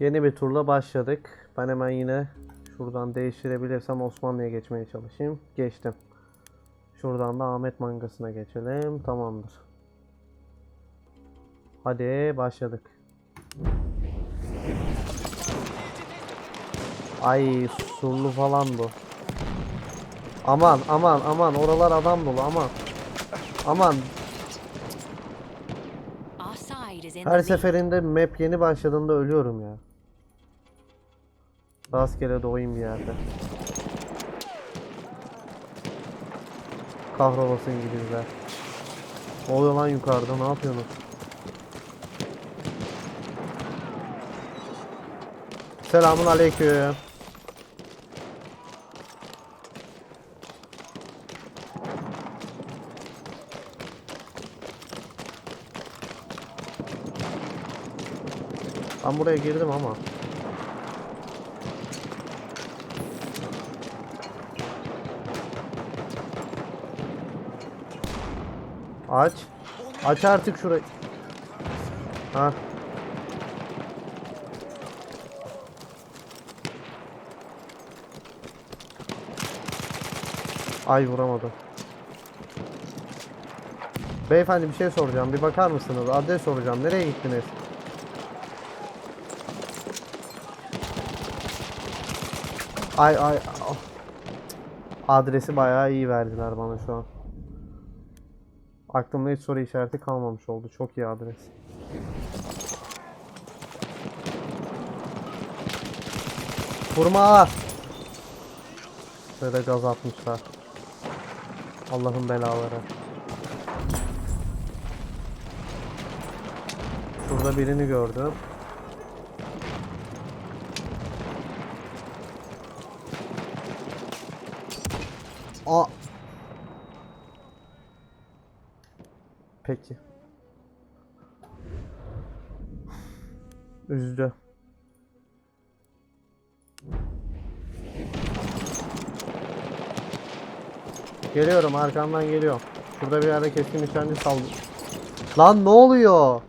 Yeni bir turla başladık. Ben hemen yine şuradan değiştirebilirsem Osmanlı'ya geçmeye çalışayım. Geçtim. Şuradan da Ahmet mangasına geçelim. Tamamdır. Hadi başladık. Ay surlu falan bu. Aman aman aman oralar adam dolu aman. Aman her seferinde map yeni başladığında ölüyorum ya. Rastgele doğayım bir yerde. Kahrolasın İngilizler. Ne oluyor lan yukarıda ne yapıyorsunuz? Selamun aleyküm. Ben buraya girdim ama. Aç. Aç artık şurayı. Ha. Ay vuramadım. Beyefendi bir şey soracağım. Bir bakar mısınız? Adres soracağım. Nereye gittiniz? Ay ay. ah. Adresi bayağı iyi verdiler bana şu an. Aklımda hiç soru işareti kalmamış oldu. Çok iyi adres. Vurma! Böyle gaz atmışlar. Allah'ın belaları. Şurada birini gördüm. Aa. Peki. Üzdü. Geliyorum arkamdan geliyorum. Şurada bir yerde keskin nişancı saldı. Lan ne oluyor?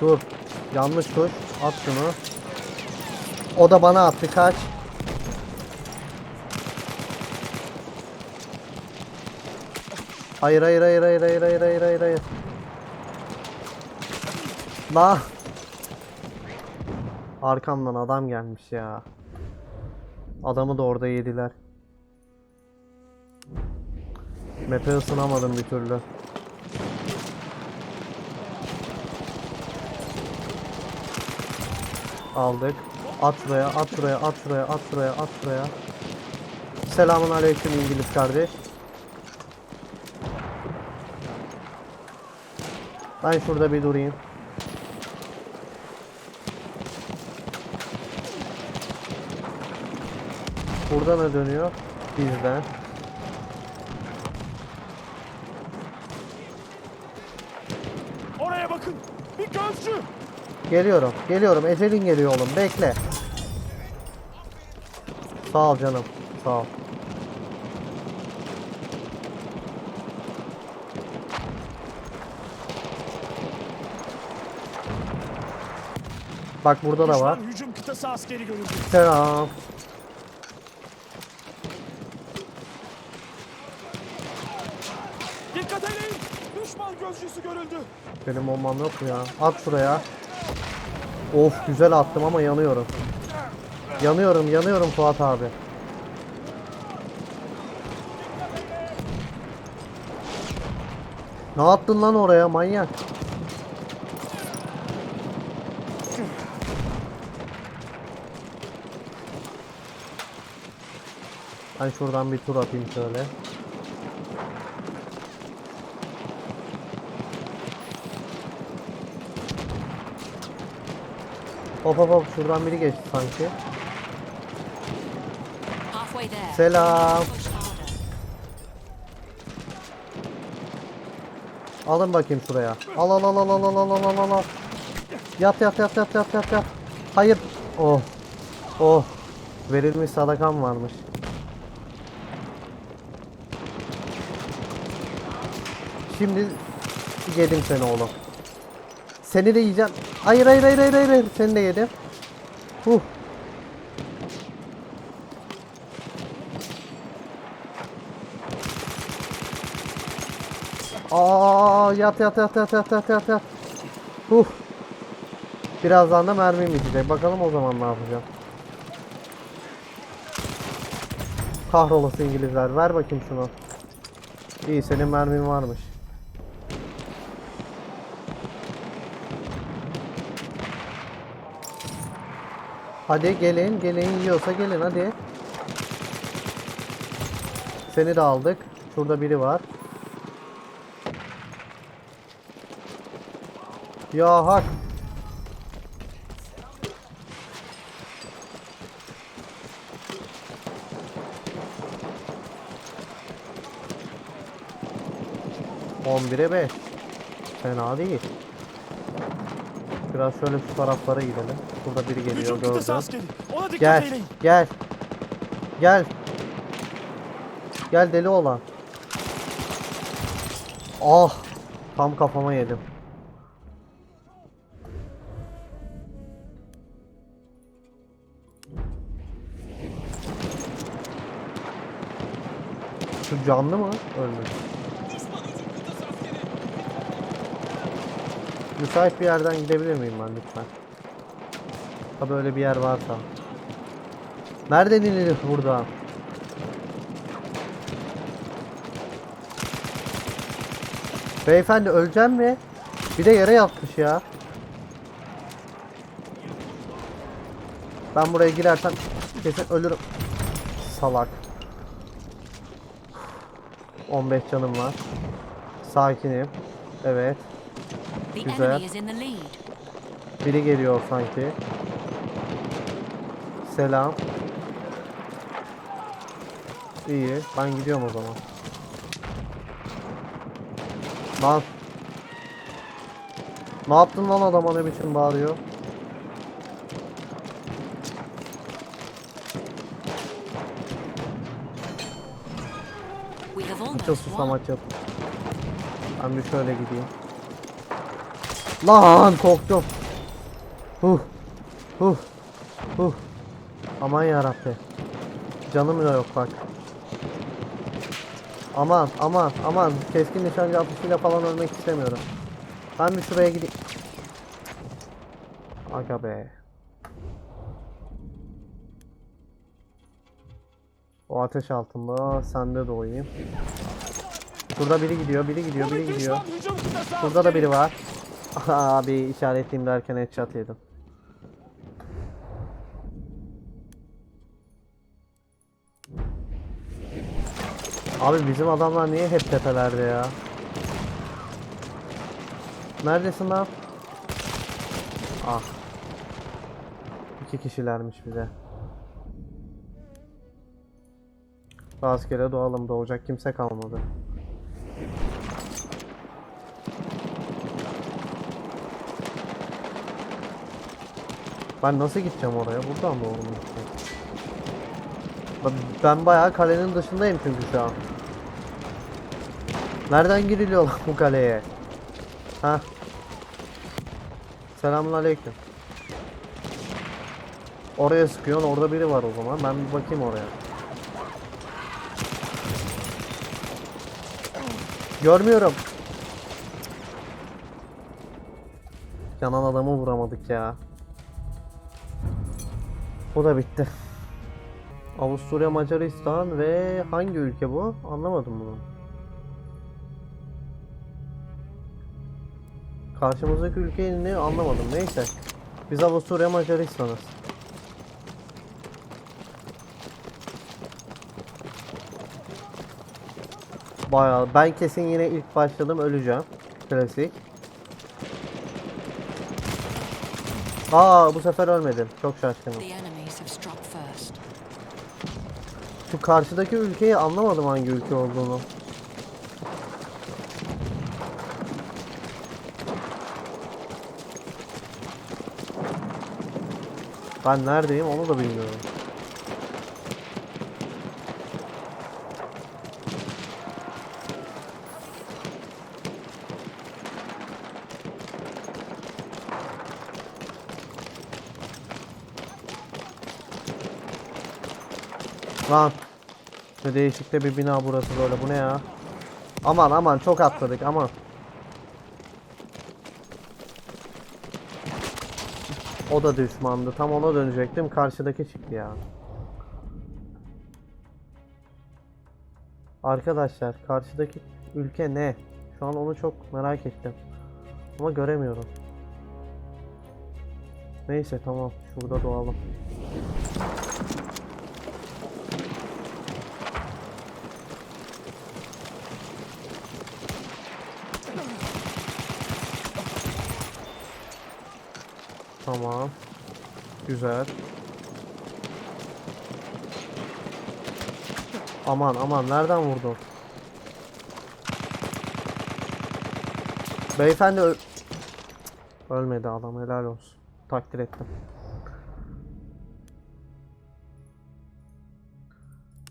Dur. Yanlış tuş. At şunu. O da bana attı. Kaç. Hayır hayır hayır hayır hayır hayır hayır hayır hayır. La. Arkamdan adam gelmiş ya. Adamı da orada yediler. Map'e ısınamadım bir türlü. Aldık. At şuraya, at şuraya, at şuraya. Selamun aleyküm İngiliz kardeş. Ben şurada bir durayım. Burada ne dönüyor? Bizden. Oraya bakın. Bir gözcü. Geliyorum, geliyorum. Ecelin geliyor oğlum. Bekle. Sağ ol canım. Sağ ol. Bak burada da var. Hücum kıtası askeri görüldü. Selam. Dikkat edin. Düşman gözcüsü görüldü. Benim bombam yok mu ya? At şuraya. Of güzel attım ama yanıyorum. Yanıyorum, yanıyorum Fuat abi. Ne attın lan oraya manyak? Ben şuradan bir tur atayım şöyle. Hop hop hop şuradan biri geçti sanki. Selam. Alın bakayım şuraya. Al al al al al al al al al al. Yat yat yat yat yat yat yat. Hayır. Oh. Oh. Verilmiş sadakam varmış. Şimdi yedim seni oğlum. Seni de yiyeceğim. Hayır hayır hayır hayır hayır. Seni de yedim. Huh. Aa yat yat yat yat yat yat yat yat. Huh. Birazdan da mermim bitecek. Bakalım o zaman ne yapacağım. Kahrolası İngilizler. Ver bakayım şunu. İyi senin mermin varmış. Hadi gelin gelin yiyorsa gelin hadi. Seni de aldık. Şurada biri var. Ya hak. On bire beş. Fena değil. Biraz şöyle şu taraflara gidelim. Burada biri geliyor Hücum gördüm. askeri. Ona dikkat Gel, eyleyin. gel. Gel. Gel deli olan. Ah, tam kafama yedim. Şu canlı mı? Ölmüş. Müsait bir yerden gidebilir miyim ben lütfen? Tabi öyle bir yer varsa. Nereden inilir burada? Beyefendi öleceğim mi? Bir de yere yatmış ya. Ben buraya girersem kesin ölürüm. Salak. 15 canım var. Sakinim. Evet. Güzel. Biri geliyor sanki. Selam. İyi. Ben gidiyorum o zaman. Lan. Ne yaptın lan adama ne biçim bağırıyor? We have Açıl almost susam won. açıl. Ben bir şöyle gideyim. Lan korktum. Huh. Huh. Huh. Aman yarabbi. Canım da yok bak. Aman aman aman. Keskin nişancı atışıyla falan ölmek istemiyorum. Ben bir şuraya gideyim. Aga be. O ateş altında sende doğayım. Burada biri gidiyor, biri gidiyor, biri gidiyor. Burada da biri var. Abi işaretleyeyim derken headshot yedim. Abi bizim adamlar niye hep tepelerde ya? Neredesin lan? Ah. İki kişilermiş bize. Rastgele doğalım doğacak kimse kalmadı. Ben nasıl gideceğim oraya? Buradan mı oğlum? Ben, ben bayağı kalenin dışındayım çünkü şu an. Nereden giriliyor lan bu kaleye? Ha? Selamun. Oraya sıkıyorsun, orada biri var o zaman. Ben bir bakayım oraya. Görmüyorum. Yanan adamı vuramadık ya. Bu da bitti. Avusturya, Macaristan ve hangi ülke bu? Anlamadım bunu. Karşımızdaki ülkeyi ne anlamadım. Neyse. Biz Avusturya, Macaristan'ız. Bayağı ben kesin yine ilk başladım öleceğim. Klasik. Aa bu sefer ölmedim. Çok şaşkınım. Şu karşıdaki ülkeyi anlamadım hangi ülke olduğunu. Ben neredeyim onu da bilmiyorum. Lan. Ne değişikte bir bina burası böyle. Bu ne ya? Aman aman çok atladık aman. O da düşmandı. Tam ona dönecektim. Karşıdaki çıktı ya. Arkadaşlar karşıdaki ülke ne? Şu an onu çok merak ettim. Ama göremiyorum. Neyse tamam. Şurada doğalım. Tamam. Güzel. Aman aman nereden vurdun? Beyefendi öl- Ölmedi adam helal olsun. Takdir ettim.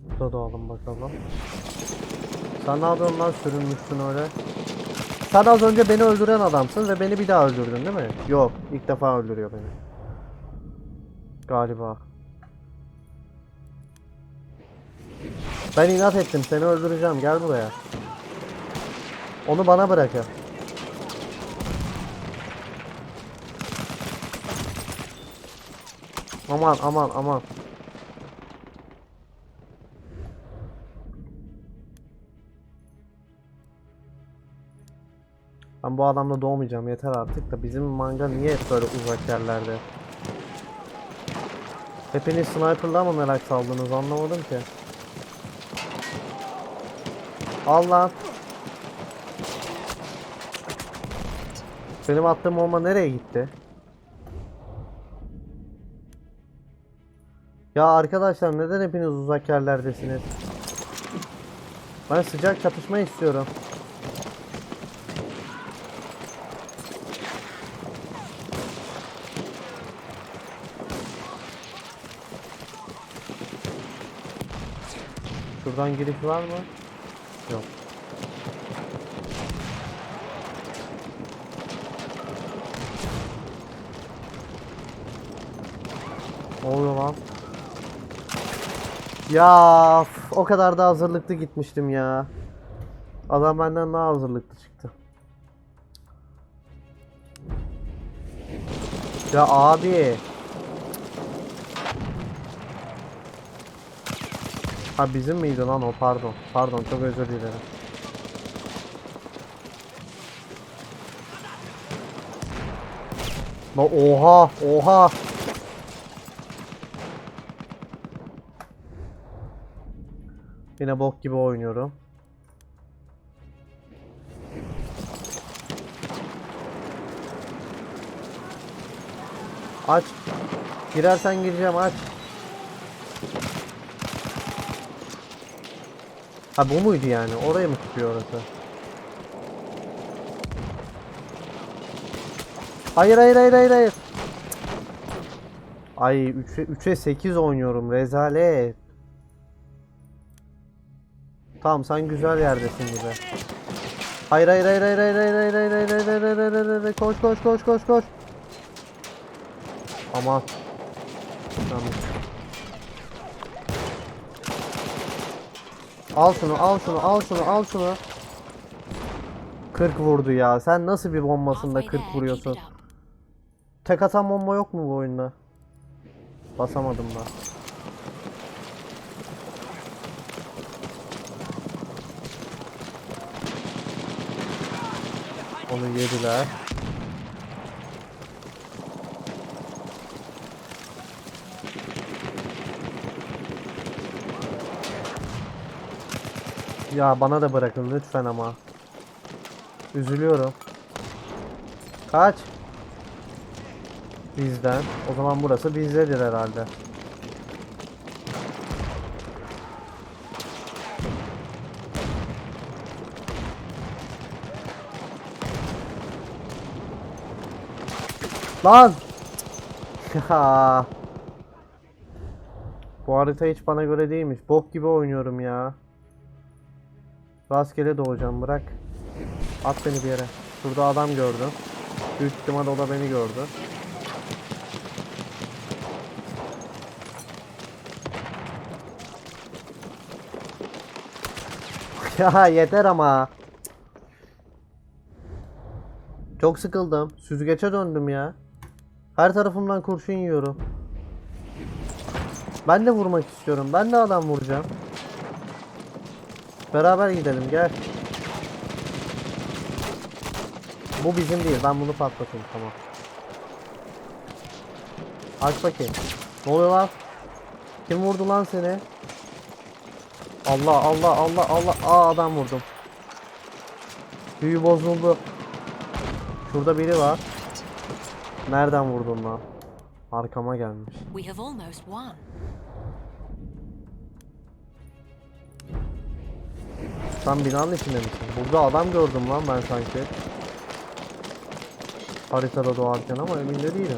Burada doğalım bakalım. Sen ne yapıyorsun lan sürünmüşsün öyle? Sen az önce beni öldüren adamsın ve beni bir daha öldürdün değil mi? Yok, ilk defa öldürüyor beni. Galiba. Ben inat ettim, seni öldüreceğim. Gel buraya. Onu bana bırakın. Aman aman aman. Bu adamla doğmayacağım yeter artık da bizim manga niye hep böyle uzak yerlerde? Hepiniz sniper'la mı merak saldınız anlamadım ki. Allah. Benim attığım bomba nereye gitti? Ya arkadaşlar neden hepiniz uzak yerlerdesiniz? Ben sıcak çatışma istiyorum. Şuradan giriş var mı? Yok. Oluyor lan? Ya o kadar da hazırlıklı gitmiştim ya. Adam benden daha hazırlıklı çıktı. Ya abi. Ha bizim miydi lan o pardon. Pardon çok özür dilerim. La oha oha. Yine bok gibi oynuyorum. Aç. Girersen gireceğim aç. Ha bu muydu yani? Oraya mı tutuyor orası? Hayır hayır hayır hayır hayır. Ay 3'e 3'e 8 oynuyorum rezalet. Tamam sen güzel yerdesin gibi. Hayır hayır hayır hayır hayır hayır hayır hayır hayır hayır hayır hayır hayır hayır hayır koş koş koş koş koş. Aman. Tamam. Al şunu al şunu al şunu al şunu. 40 vurdu ya. Sen nasıl bir bombasında Halfway 40 there, keep vuruyorsun? Tek atan bomba yok mu bu oyunda? Basamadım da. Onu yediler. Ya bana da bırakın lütfen ama. Üzülüyorum. Kaç? Bizden. O zaman burası bizdedir herhalde. Lan! Bu harita hiç bana göre değilmiş. Bok gibi oynuyorum ya. Rastgele doğacağım bırak. At beni bir yere. Şurada adam gördüm. Büyük ihtimal o da beni gördü. Ya yeter ama. Çok sıkıldım. Süzgeçe döndüm ya. Her tarafımdan kurşun yiyorum. Ben de vurmak istiyorum. Ben de adam vuracağım. Beraber gidelim gel. Bu bizim değil. Ben bunu patlatayım tamam. Aç bakayım. Ne oluyor lan? Kim vurdu lan seni? Allah Allah Allah Allah. Aa adam vurdum. Büyü bozuldu. Şurada biri var. Nereden vurdun lan? Arkama gelmiş. We have almost won. Sen binanın içinde misin? Burada adam gördüm lan ben sanki. Haritada doğarken ama emin de değilim.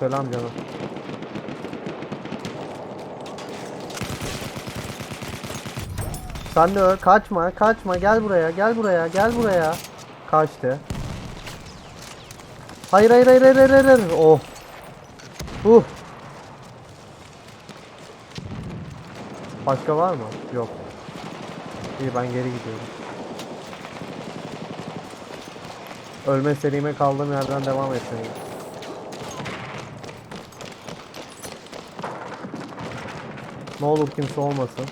Selam canım. Sen de öl. Kaçma, kaçma. Gel buraya, gel buraya, gel buraya. Kaçtı. Hayır, hayır, hayır, hayır, hayır, hayır. Oh. Başka var mı? Yok. İyi ben geri gidiyorum. Ölme serime kaldığım yerden devam etmeliyim. Ne olur kimse olmasın.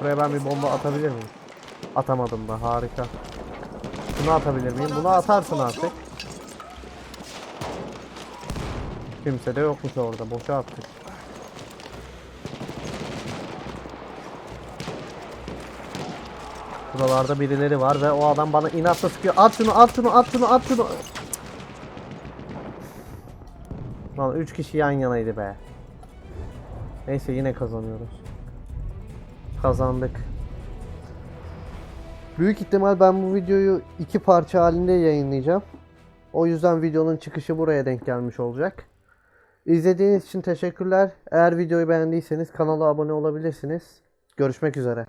Buraya ben bir bomba atabilir miyim? Atamadım da harika. Bunu atabilir miyim? Bunu atarsın artık. Kimse de yokmuş orada. Boşa attık. Buralarda birileri var ve o adam bana inatla sıkıyor. At şunu, at şunu, at şunu, at şunu. Lan 3 kişi yan yanaydı be. Neyse yine kazanıyoruz. Kazandık. Büyük ihtimal ben bu videoyu iki parça halinde yayınlayacağım. O yüzden videonun çıkışı buraya denk gelmiş olacak. İzlediğiniz için teşekkürler. Eğer videoyu beğendiyseniz kanala abone olabilirsiniz. Görüşmek üzere.